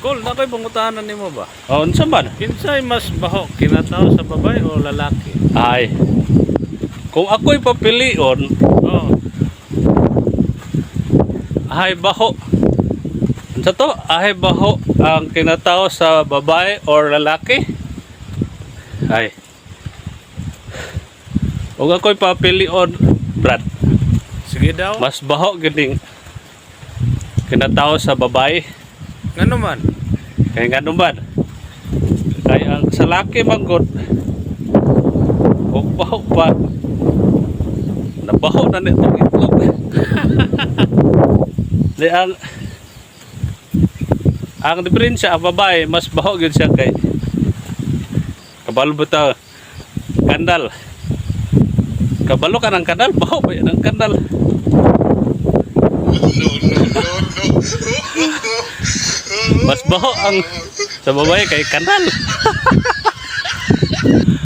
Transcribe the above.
Kol, na ko'y pangutanan nimo ba? Oh, unsa man? Kinsay mas baho kinatao sa babae o lalaki? Ay. Kung ako'y papilion, Oh, ay baho. Unsa to? Ay baho ang kinatao sa babae or lalaki? Ay. Kung ako'y papilion, Brad, sige daw. mas baho gining kinatao sa babae. Ngano man? Kaya nga naman. Kaya ang sa laki manggod, o baho pa, nabaho na nito itlog. Di ang ang diferensya ang babae mas baho gyud siya kay kabalo ba ta kandal kabalo ka ng kandal baho ba yan ang kandal mas baho ang sa babae kay kandal